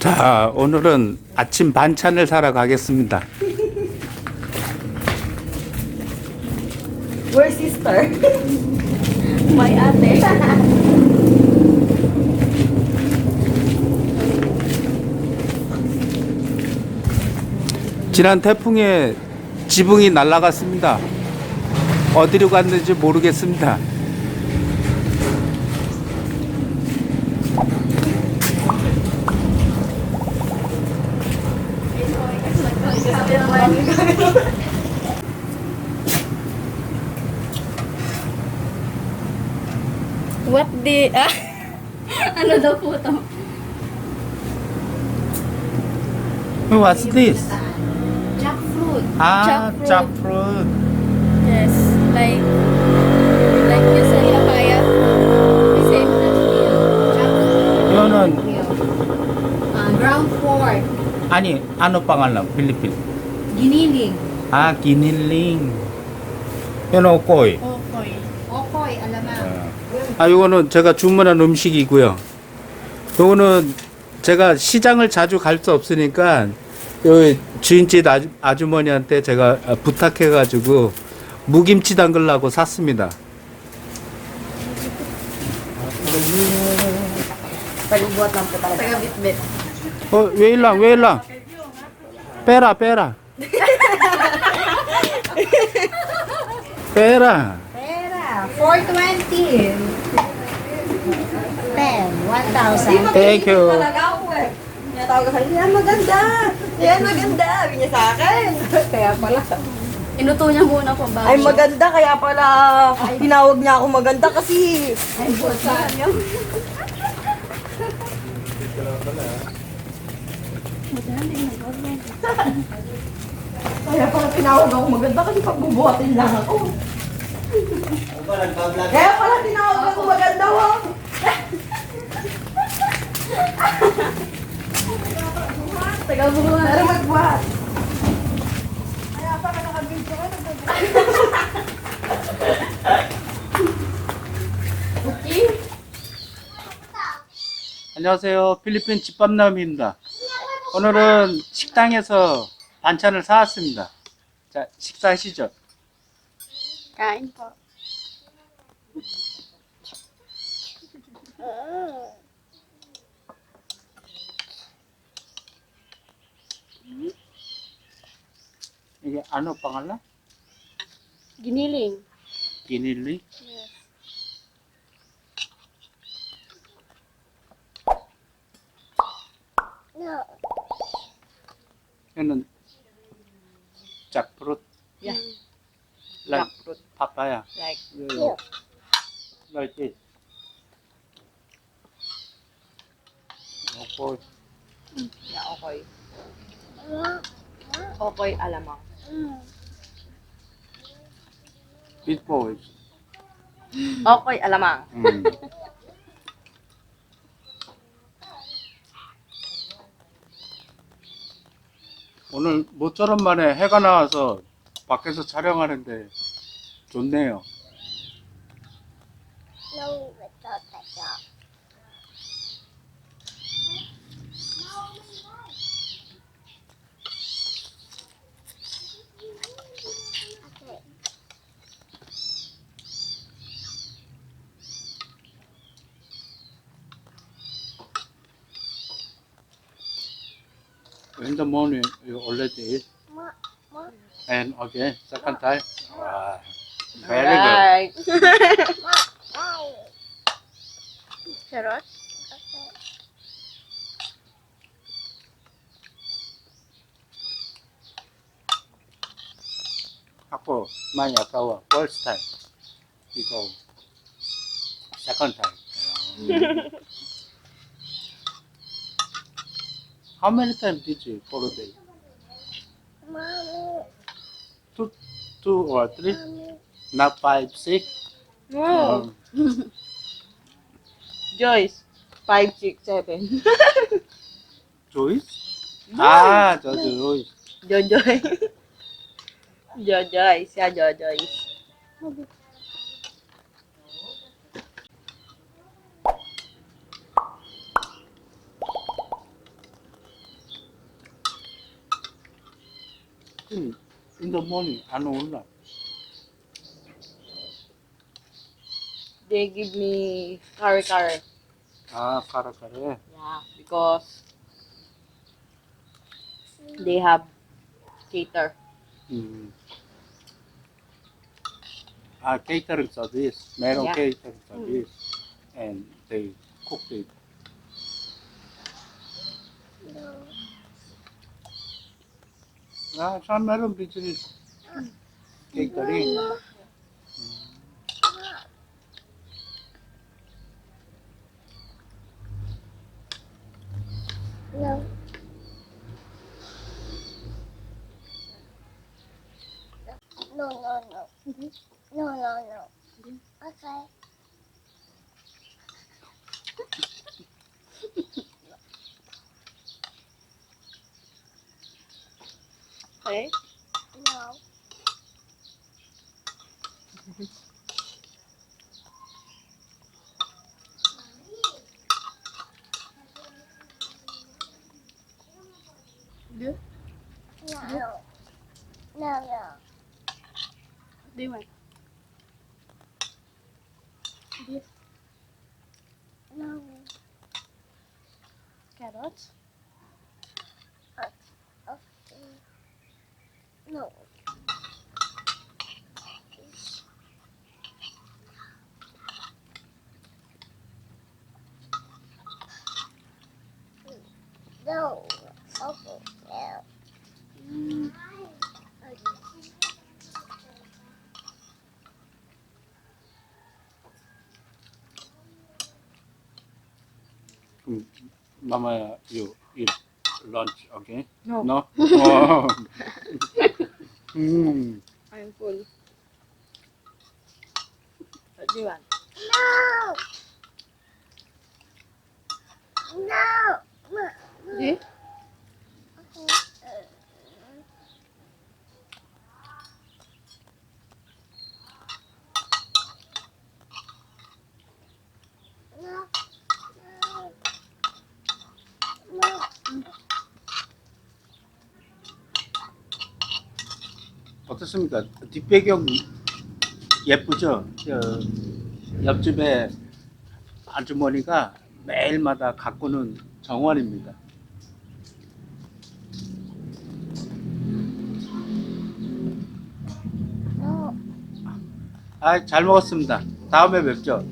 자, 오늘은 아침 반찬을 사러 가겠습니다. Where's sister? May ate. 지난 태풍에 지붕이 날아갔습니다. 어디로 갔는지 모르겠습니다. What the... Ah? ano daw po ito? What's this? Jackfruit. Ah, jackfruit. jackfruit. Yes, like... Like you sa papaya. The same as here. Jackfruit. Yun, yun. Uh, ah, ground pork. Ani, ano pangalan? Pilipil. Giniling. Ah, giniling. Yun, okoy. Okoy. Okoy, alamang. Uh, 아, 이거는 제가 주문한 음식이고요. 요거는 제가 시장을 자주 갈 수 없으니까 요 주인집 아주, 아주 머니한테 제가 부탁해가지고 무김치 담글라고 샀습니다. Pag-ubuat lang po talaga. Taga-bit-bit. 어, 웨일랑, 웨일랑. 빼라, 빼라. 빼라. Pera, 420. 10, 1,000. Thank you. Sa kanya, yan maganda. Yan maganda. Sabi niya sa akin. Kaya pala. Inuto niya muna po bago Ay maganda, kaya pala tinawag niya ako maganda kasi Ay, buta niya. kaya pala tinawag ako maganda kasi pagbubuhatin lang ako. Kaya pala tinawag ako maganda ho. Taga-buhat. Pero magbuhat. Okay. 안녕하세요. 필리핀 집밥남입니다. 오늘은 식당에서 반찬을 사왔습니다. 자, 식사하시죠. Kain po. Ano pangalan? Giniling. Giniling? Yes. No. Ano? Jackfruit? Yeah. Mm. Like Jackfruit. papaya? Like. Yeah. Like this. Okay. Yeah, okay. Mm. Okay, alamang. It boys. Okay, alamang. 음. 오늘 모처럼 만에 해가 나와서 밖에서 촬영하는데 좋네요. In the morning, you already eat. And again, second time. Wow. Very good. Right. Charot? Ako, my akawa, first time. Ikaw, second time. How many times did you for a day? Mommy. Two, two or three? Mommy. Not five, six? No. Um, Joyce, five, six, seven. Joyce? Ah, jo Joyce. Jo Joyce. Jo Joyce, yeah, Jo Joyce. in the morning and all that. They give me curry curry. Ah, curry, curry. Yeah, because they have cater. Mm. Ah, catering service, meron Yeah. catering hmm. service. And they cook it. Ah, saan meron pizzeria? Catering. No. No, no, no. No, no, no. Okay. Okay. No. Do? No. No, no. No. carrots? No. No. Awful. Yeah. Mm. You, you lunch, okay? No. No? Oh. 음. Hmm. I'm full. What do you want? No. No. No. 어떻습니까? 뒷배경 예쁘죠? 저 옆집에 아주머니가 매일마다 가꾸는 정원입니다. No. 아, 잘 먹었습니다. 다음에 뵙죠.